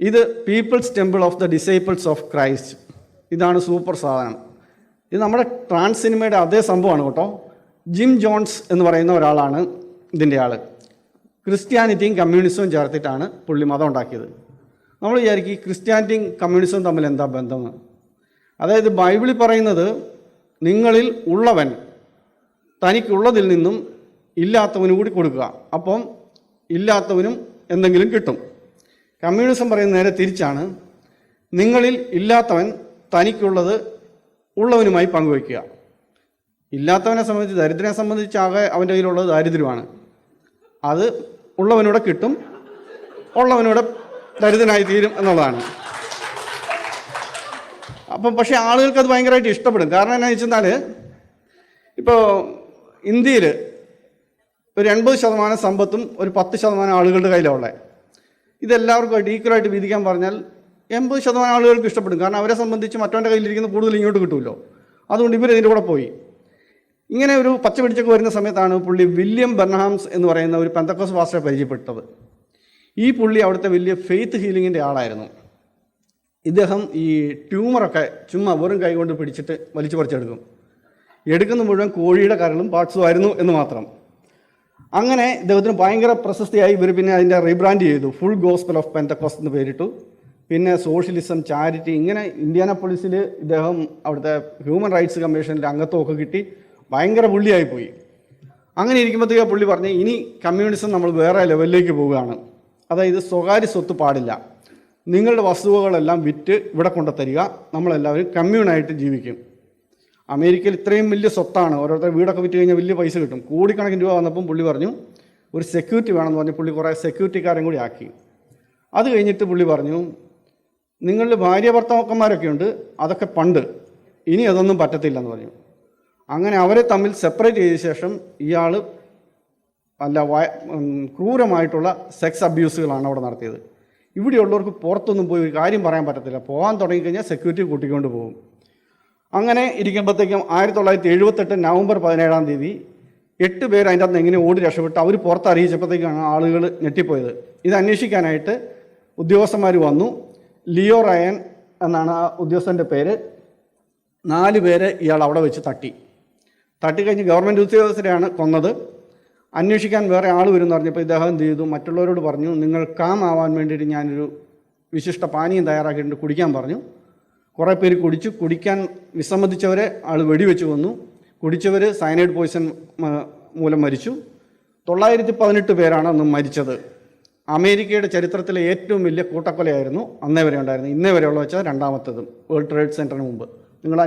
ഇത് people's temple of the disciples of Christ ഇതാണ് super സാധനം. ഇത് നമ്മുടെ ട്രാൻസ് സിനിമയുടെ അതേ സംഭവമാണ് കേട്ടോ. ജിം ജോൺസ് എന്ന് പറയുന്ന ഒരാളാണ് ഇതിന്റെ ആൾ ക്രിസ്ത്യാനിറ്റിയും കമ്മ്യൂണിസവും ചേർത്തിട്ടാണ് പുള്ളി മതം ഉണ്ടാക്കിയത്. നമ്മൾ വിചാരിക്കും ക്രിസ്ത്യാനിറ്റിയും കമ്മ്യൂണിസവും തമ്മിൽ എന്താ ബന്ധമെന്ന് അതായത് ബൈബിളിൽ പറയുന്നത് നിങ്ങളിൽ ഉള്ളവൻ തനിക്കുള്ളതിൽ നിന്നും ഇല്ലാത്തവനും കൂടി കൊടുക്കുക. അപ്പം ഇല്ലാത്തവനും എന്തെങ്കിലും കിട്ടും. കമ്മ്യൂണിസം പറയുന്ന നേരെ തിരിച്ചാണ്. നിങ്ങളിൽ ഇല്ലാത്തവൻ തനിക്കുള്ളത് ഉള്ളവനുമായി പങ്കുവയ്ക്കുക. ഇല്ലാത്തവനെ സംബന്ധിച്ച് ദരിദ്രനെ സംബന്ധിച്ചാകെ അവന്റെ കയ്യിലുള്ളത് ദാരിദ്ര്യമാണ്. അത് ഉള്ളവനൂടെ കിട്ടും ഉള്ളവനൂടെ ദരിദ്രനായി തീരും എന്നുള്ളതാണ്. അപ്പം പക്ഷേ ആളുകൾക്ക് അത് ഭയങ്കരമായിട്ട് ഇഷ്ടപ്പെടും. കാരണം എന്നാ വെച്ചെന്നാൽ ഇപ്പോൾ ഇന്ത്യയിൽ ഒരു എൺപത് ശതമാനം സമ്പത്തും ഒരു പത്ത് ശതമാനം ആളുകളുടെ കയ്യിലുള്ളത് ഇതെല്ലാവർക്കുമായിട്ട് ഈക്വലായിട്ട് വീതിക്കാൻ പറഞ്ഞാൽ എൺപത് ശതമാനം ആളുകൾക്ക് ഇഷ്ടപ്പെടും. കാരണം അവരെ സംബന്ധിച്ച് മറ്റവന്റെ കയ്യിലിരിക്കുന്ന കൂടുതൽ ഇങ്ങോട്ട് കിട്ടുമല്ലോ അതുകൊണ്ട് ഇവർ ഇതിന്റെ കൂടെ പോയി. ഇങ്ങനെ ഒരു പച്ച പിടിച്ചൊക്കെ വരുന്ന സമയത്താണ് പുള്ളി വില്യം ബെർണഹാംസ് എന്ന് പറയുന്ന ഒരു പെന്തക്കോസ് പാസ്റ്ററെ പരിചയപ്പെട്ടത്. ഈ പുള്ളി അവിടുത്തെ വലിയ ഫെയ്ത്ത് ഹീലിങ്ങിന്റെ ആളായിരുന്നു. ഇദ്ദേഹം ഈ ട്യൂമറൊക്കെ ചുമ്മാ വെറും കൈ കൊണ്ട് പിടിച്ചിട്ട് വലിച്ചു പറിച്ചെടുക്കും. എടുക്കുന്ന മുഴുവൻ കോഴിയുടെ കരളും പാർട്സും ആയിരുന്നു എന്ന് മാത്രം. അങ്ങനെ ഇദ്ദേഹത്തിന് ഭയങ്കര പ്രശസ്തിയായി ഇവർ പിന്നെ അതിന്റെ റീബ്രാൻഡ് ചെയ്തു. ഫുൾ ഗോസ്പൽ ഓഫ് പെന്തക്കോസ് എന്ന് പേരിട്ടു. പിന്നെ സോഷ്യലിസം ചാരിറ്റി ഇങ്ങനെ ഇന്ത്യാനപ്പോളിസിൽ ഇദ്ദേഹം അവിടുത്തെ ഹ്യൂമൻ റൈറ്റ്സ് കമ്മീഷനിൽ അംഗത്വമൊക്കെ കിട്ടി. ഭയങ്കര പുള്ളിയായി പോയി. അങ്ങനെ ഇരിക്കുമ്പോഴത്തേക്ക് പുള്ളി പറഞ്ഞു ഇനി കമ്മ്യൂണിസം നമ്മൾ വേറെ ലെവലിലേക്ക് പോവുകയാണ്. അതായത് സ്വകാര്യ സ്വത്ത് പാടില്ല. നിങ്ങളുടെ വസ്തുവകളെല്ലാം വിറ്റ് ഇവിടെ കൊണ്ടുത്തരിക. നമ്മളെല്ലാവരും കമ്മ്യൂണായിട്ട് ജീവിക്കും. അമേരിക്കയിൽ ഇത്രയും വലിയ സ്വത്താണ്. ഓരോരുത്തർ വീടൊക്കെ വിറ്റ് കഴിഞ്ഞാൽ വലിയ പൈസ കിട്ടും. കോടിക്കണക്കിന് രൂപ വന്നപ്പം പുള്ളി പറഞ്ഞു ഒരു സെക്യൂരിറ്റി വേണമെന്ന് പറഞ്ഞ് പുള്ളി കുറേ സെക്യൂരിറ്റിക്കാരും കൂടി ആക്കി. അത് കഴിഞ്ഞിട്ട് പുള്ളി പറഞ്ഞു നിങ്ങളുടെ ഭാര്യ ഭർത്താക്കന്മാരൊക്കെ ഉണ്ട് അതൊക്കെ പണ്ട്. ഇനി അതൊന്നും പറ്റത്തില്ല എന്ന് പറഞ്ഞു. അങ്ങനെ അവരെ തമ്മിൽ സെപ്പറേറ്റ് ചെയ്ത ശേഷം ഇയാൾ അല്ല ക്രൂരമായിട്ടുള്ള സെക്സ് അബ്യൂസുകളാണ് അവിടെ നടത്തിയത്. ഇവിടെയുള്ളവർക്ക് പുറത്തൊന്നും പോയി ഒരു കാര്യം പറയാൻ പറ്റത്തില്ല. പോകാൻ തുടങ്ങിക്കഴിഞ്ഞാൽ സെക്യൂരിറ്റി കൂട്ടിക്കൊണ്ട് പോകും. അങ്ങനെ ഇരിക്കുമ്പോഴത്തേക്കും ആയിരത്തി തൊള്ളായിരത്തി എഴുപത്തെട്ട് നവംബർ പതിനേഴാം തീയതി എട്ട് പേർ അതിന്റെ അകത്ത് എങ്ങനെ ഓടി രക്ഷപ്പെട്ട് അവർ പുറത്ത് അറിയിച്ചപ്പോഴത്തേക്കാണ് ആളുകൾ ഞെട്ടിപ്പോയത്. ഇത് അന്വേഷിക്കാനായിട്ട് ഉദ്യോഗസ്ഥന്മാർ വന്നു. ലിയോ റയൻ എന്നാണ് ആ ഉദ്യോഗസ്ഥന്റെ പേര്. നാല് പേരെ ഇയാൾ അവിടെ വെച്ച് തട്ടി. തട്ടിക്കഴിഞ്ഞ് ഗവൺമെന്റ് ഉദ്യോഗസ്ഥരെയാണ് കൊന്നത്. അന്വേഷിക്കാൻ വേറെ ആൾ വരും എന്ന് പറഞ്ഞപ്പോൾ ഇദ്ദേഹം എന്ത് ചെയ്തു? മറ്റുള്ളവരോട് പറഞ്ഞു നിങ്ങൾ കാം ആവാൻ വേണ്ടിയിട്ട് ഞാനൊരു വിശിഷ്ട പാനീയം തയ്യാറാക്കിയിട്ടുണ്ട് കുടിക്കാൻ പറഞ്ഞു. കുറേ പേര് കുടിച്ചു. കുടിക്കാൻ വിസമ്മതിച്ചവരെ ആൾ വെടിവെച്ച് കൊന്നു. കുടിച്ചവർ സയനൈഡ് പോയിസൺ മൂലം മരിച്ചു. തൊള്ളായിരത്തി പതിനെട്ട് പേരാണ് അന്ന് മരിച്ചത്. അമേരിക്കയുടെ ചരിത്രത്തിലെ ഏറ്റവും വലിയ കൂട്ടക്കൊലയായിരുന്നു അന്നേ വരെ ഉണ്ടായിരുന്നത്. ഇന്നേ വരെയുള്ള വെച്ചാൽ രണ്ടാമത്തതും. വേൾഡ് ട്രേഡ് സെന്ററിന് മുമ്പ്. നിങ്ങൾ